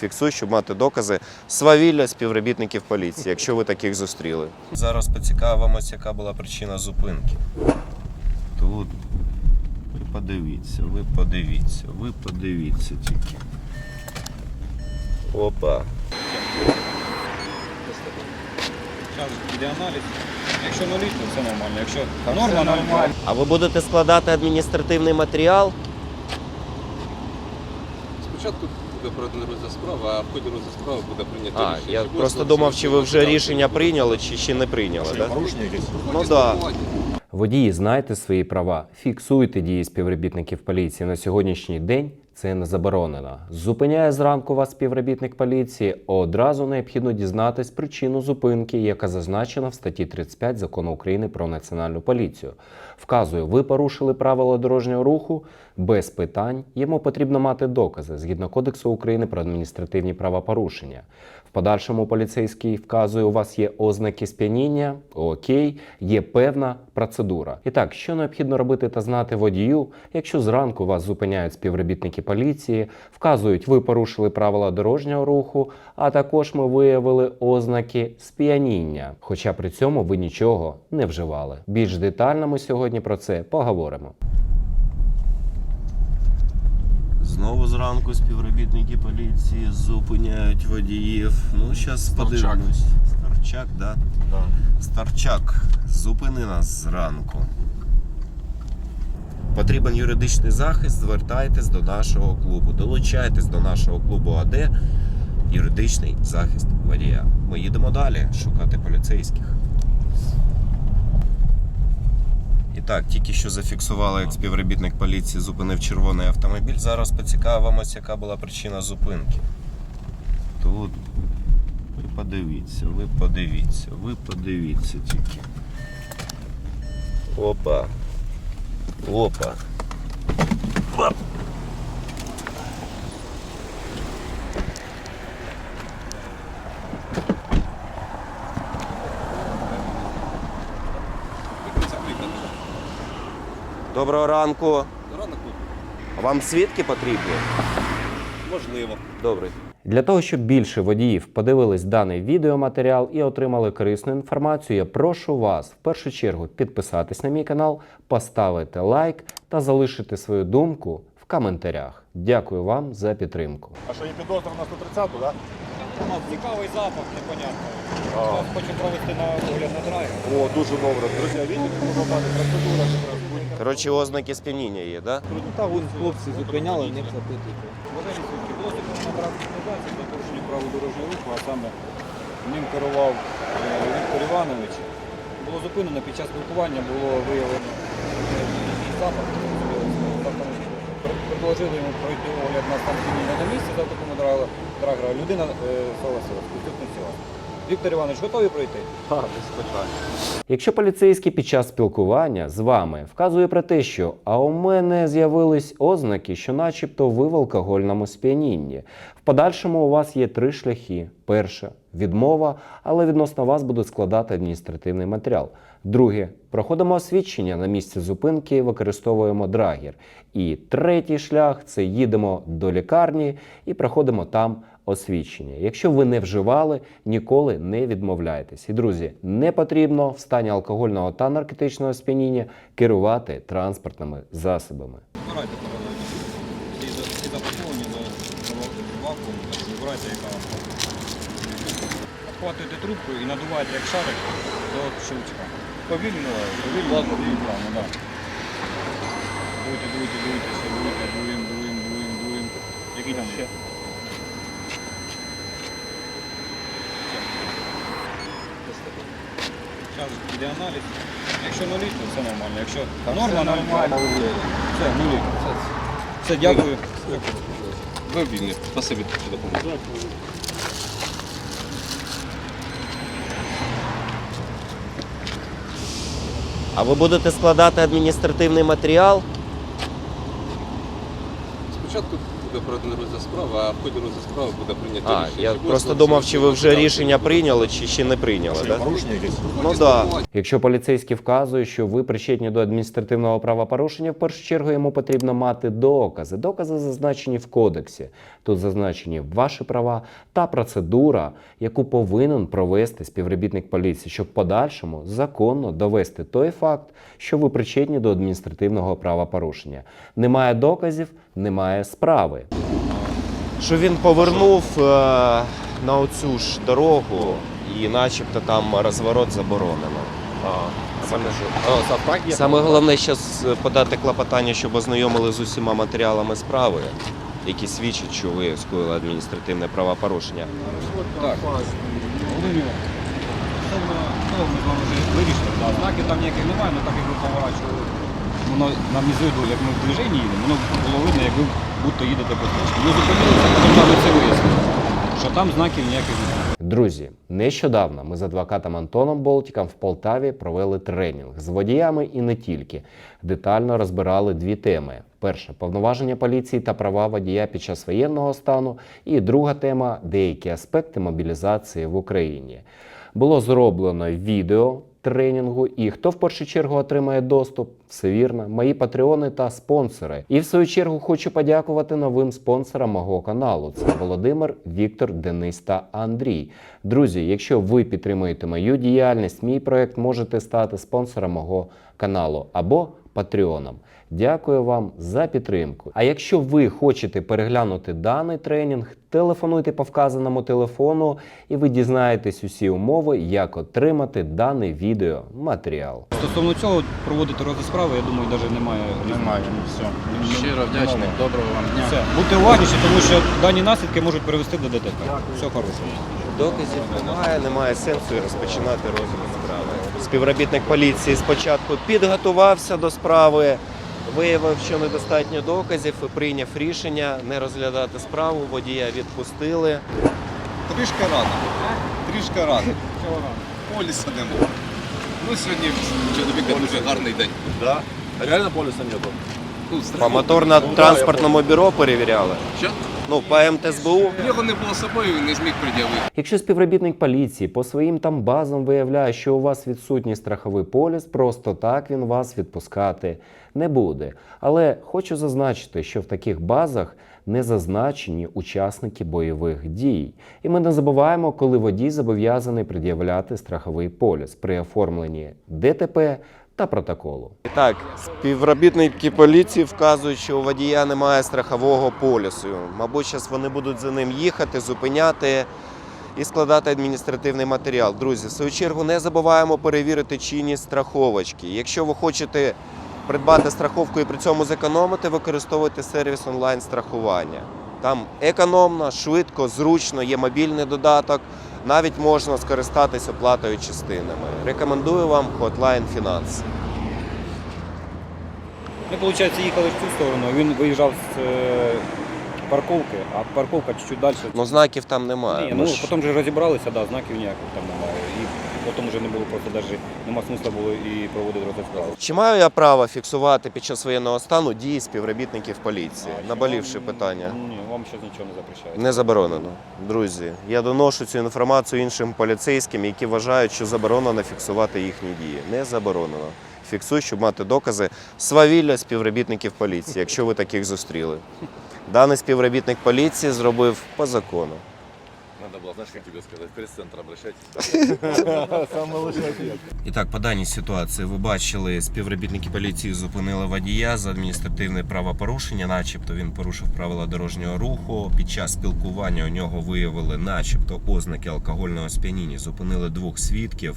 Фіксуй, щоб мати докази свавілля співробітників поліції, якщо ви таких зустріли. Зараз поцікавимося, яка була причина зупинки. Тут ви подивіться, ви подивіться, ви подивіться тільки. Опа. Зараз іде аналіз. Якщо нулі, то все нормально. Якщо норма нормальна. А ви будете складати адміністративний матеріал? Спочатку буде проведена розгляд справи, а в ході розгляду справи буде прийнято А, рішення. я чи просто думав, чи ви вже рішення прийняли, чи ще не прийняли. Да? Порушення? Ну да. Водії, знайте свої права, фіксуйте дії співробітників поліції на сьогоднішній день. Це не заборонено. Зупиняє зранку вас співробітник поліції. Одразу необхідно дізнатись причину зупинки, яка зазначена в статті 35 закону України про національну поліцію. Вказує, ви порушили правила дорожнього руху без питань. Йому потрібно мати докази згідно Кодексу України про адміністративні правопорушення. В подальшому поліцейський вказує, у вас є ознаки сп'яніння, окей, є певна процедура. І так, що необхідно робити та знати водію, якщо зранку вас зупиняють співробітники поліції, вказують, ви порушили правила дорожнього руху, а також ми виявили ознаки сп'яніння, хоча при цьому ви нічого не вживали. Більш детально ми сьогодні про це поговоримо. Знову зранку співробітники поліції зупиняють водіїв. Ну, зараз подивимось. Старчак, да? Да. Старчак, зупини нас зранку. Потрібен юридичний захист, звертайтесь до нашого клубу. Долучайтесь до нашого клубу АД. Юридичний захист водія. Ми їдемо далі шукати поліцейських. І так, тільки що зафіксували, як співробітник поліції зупинив червоний автомобіль. Зараз поцікавимося, яка була причина зупинки. Тут ви подивіться, ви подивіться, ви подивіться тільки. Опа. Опа. Оп. Доброго ранку. Ранок Вам свідки потрібні? можливо. Добре. Для того, щоб більше водіїв подивились даний відеоматеріал і отримали корисну інформацію, я прошу вас в першу чергу підписатись на мій канал, поставити лайк та залишити свою думку в коментарях. Дякую вам за підтримку. А що є підозра на 130-ту, так? Ну, Цікавий запах, непонятно. Вас хочу провести на огляд на драйв. О, дуже добре. Друзі, видите, побувати процедура. Коротше, ознаки сп'яніння є, да? Та вон хлопці зупиняли, не. Вважаю, що досить на транспортизації для порушення дорожнього руху, а саме ним керував е, Віктор Іванович. Було зупинено під час спілкування, було виявлено е, запах. Предложили йому пройти огляд на стан сп'яніння на місці за такому драгера. Людина е, согласилась, підтвердила. Віктор Іванович, готові пройти? Так, без питань. Якщо поліцейський під час спілкування з вами вказує про те, що а у мене з'явились ознаки, що начебто ви в алкогольному сп'янінні, в подальшому у вас є три шляхи: перше відмова, але відносно вас будуть складати адміністративний матеріал. Друге, проходимо освідчення на місці зупинки, використовуємо драгер. І третій шлях це їдемо до лікарні і проходимо там освідчення. Якщо ви не вживали, ніколи не відмовляйтесь. І друзі, не потрібно в стані алкогольного та наркотичного сп'яніння керувати транспортними засобами. Збирайте. Всі, за- всі запаковані до вакууму, вибирайте яка вам. Трубку і надуваєте як шарик до щелчка. Повільно, повільно, повільно, плавно, так. Дуйте, дуйте, дуйте, ще дуйте, дуємо, дуємо, дуємо, дуємо. Який там ще? Зараз іде аналіз. Якщо нулі, то все нормально. Якщо норма нормальна, все, нулі. Все, дякую. Ви вільні. Спасибі за допомогу. А ви будете складати адміністративний матеріал? Спочатку буде поки проведено розгляд справи, а в ході розгляду справи буде прийнято А, рішення. я Чи просто думав, чи ви вже рішення прийняли, чи ще не прийняли, порушення якесь? Ну да. Якщо поліцейський вказує, що ви причетні до адміністративного правопорушення, в першу чергу йому потрібно мати докази. Докази зазначені в кодексі. Тут зазначені ваші права та процедура, яку повинен провести співробітник поліції, щоб в подальшому законно довести той факт, що ви причетні до адміністративного правопорушення. Немає доказів, немає справи. Що він повернув е, на оцю ж дорогу і начебто там розворот заборонено. Саме, Саме головне зараз подати клопотання, щоб ознайомили з усіма матеріалами справи, які свідчать, що ви скоїли адміністративне правопорушення. Так. Володимир, ми з вами вже вирішили. Да, знаків там ніяких немає, але так як ви поворачували, воно нам із виду, як ми в движенні їдемо, воно було видно, як ви будто їдете по стрічці. Ми зупинилися, потім це вияснили, що там знаків ніяких немає. Друзі, нещодавно ми з адвокатом Антоном Болтіком в Полтаві провели тренінг з водіями і не тільки. Детально розбирали дві теми: перше повноваження поліції та права водія під час воєнного стану. І друга тема деякі аспекти мобілізації в Україні. Було зроблено відео тренінгу, і хто в першу чергу отримає доступ? Все вірно, мої патреони та спонсори. І в свою чергу хочу подякувати новим спонсорам мого каналу. Це Володимир, Віктор, Денис та Андрій. Друзі, якщо ви підтримуєте мою діяльність, мій проект можете стати спонсором мого каналу або патреоном. Дякую вам за підтримку. А якщо ви хочете переглянути даний тренінг, телефонуйте по вказаному телефону, і ви дізнаєтесь усі умови, як отримати даний відеоматеріал. Стосовно цього проводити розгляд справи, я думаю, навіть немає. Немає, все. Щиро вдячний, доброго вам дня. Все, будьте уважніші, тому що дані наслідки можуть привести до ДТП. Все хорошого. Доказів немає, немає сенсу і розпочинати розгляд справи. Співробітник поліції спочатку підготувався до справи, виявив, що недостатньо доказів і прийняв рішення не розглядати справу. Водія відпустили. Трішки рано. Трішки рано. Поліса нема. Ну, сьогодні в чоловіка дуже гарний день. Да? А реально полюса нету? Ну, По моторно-транспортному бюро перевіряли. Що? Ну, по МТСБУ. Його не було з собою, він не зміг пред'явити. Якщо співробітник поліції по своїм там базам виявляє, що у вас відсутній страховий поліс, просто так він вас відпускати не буде. Але хочу зазначити, що в таких базах не зазначені учасники бойових дій. І ми не забуваємо, коли водій зобов'язаний пред'являти страховий поліс при оформленні ДТП та протоколу. Так, співробітники поліції вказують, що у водія немає страхового полісу. Мабуть, зараз вони будуть за ним їхати, зупиняти і складати адміністративний матеріал. Друзі, в свою чергу не забуваємо перевірити чинність страховочки. Якщо ви хочете придбати страховку і при цьому зекономити, використовуйте сервіс онлайн-страхування. Там економно, швидко, зручно, є мобільний додаток. Навіть можна скористатись оплатою частинами. Рекомендую вам Hotline Finance. Ми, виходить, їхали в цю сторону, він виїжджав з е, парковки, а парковка чуть-чуть далі. Ну, знаків там немає. Ні, ну ж- потім вже розібралися, да, знаків ніяких там немає. І потім вже не було просто навіть нема смисла було і проводити розгляд. Чи маю я право фіксувати під час воєнного стану дії співробітників поліції? А, Наболівши вам- питання. Ні, вам щось нічого не запрещається. Не заборонено. Друзі, я доношу цю інформацію іншим поліцейським, які вважають, що заборонено фіксувати їхні дії. Не заборонено. Фіксуй, щоб мати докази свавілля співробітників поліції, якщо ви таких зустріли. Даний співробітник поліції зробив по закону. Было, знаешь, как тебе сказать, в пресс-центр обращайтесь. Самый лучший ответ. І так, по даній ситуації ви бачили, співробітники поліції зупинили водія за адміністративне правопорушення, начебто він порушив правила дорожнього руху. Під час спілкування у нього виявили, начебто, ознаки алкогольного сп'яніння. Зупинили двох свідків,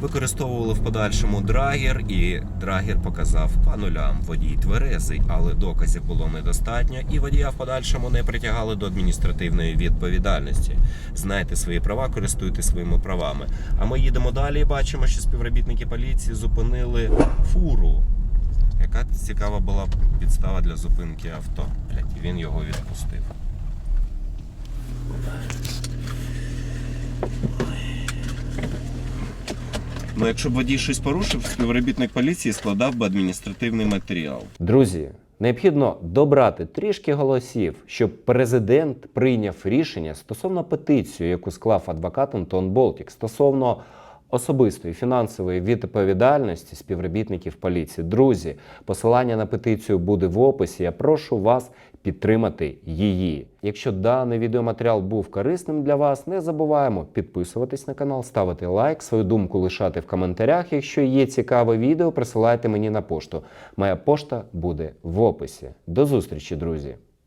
використовували в подальшому драгер, і драгер показав по нулям. Водій тверезий, але доказів було недостатньо, і водія в подальшому не притягали до адміністративної відповідальності. Знайте свої права, користуйтесь своїми правами. А ми їдемо далі і бачимо, що співробітники поліції зупинили фуру. Яка цікава була підстава для зупинки авто. Блять, він його відпустив. Ну, якщо б водій щось порушив, співробітник поліції складав би адміністративний матеріал. Друзі, Необхідно добрати трішки голосів, щоб президент прийняв рішення стосовно петиції, яку склав адвокат Антон Болтік, стосовно особистої фінансової відповідальності співробітників поліції. Друзі, посилання на петицію буде в описі. Я прошу вас підтримати її. Якщо даний відеоматеріал був корисним для вас, не забуваємо підписуватись на канал, ставити лайк, свою думку лишати в коментарях. Якщо є цікаве відео, присилайте мені на пошту. Моя пошта буде в описі. До зустрічі, друзі!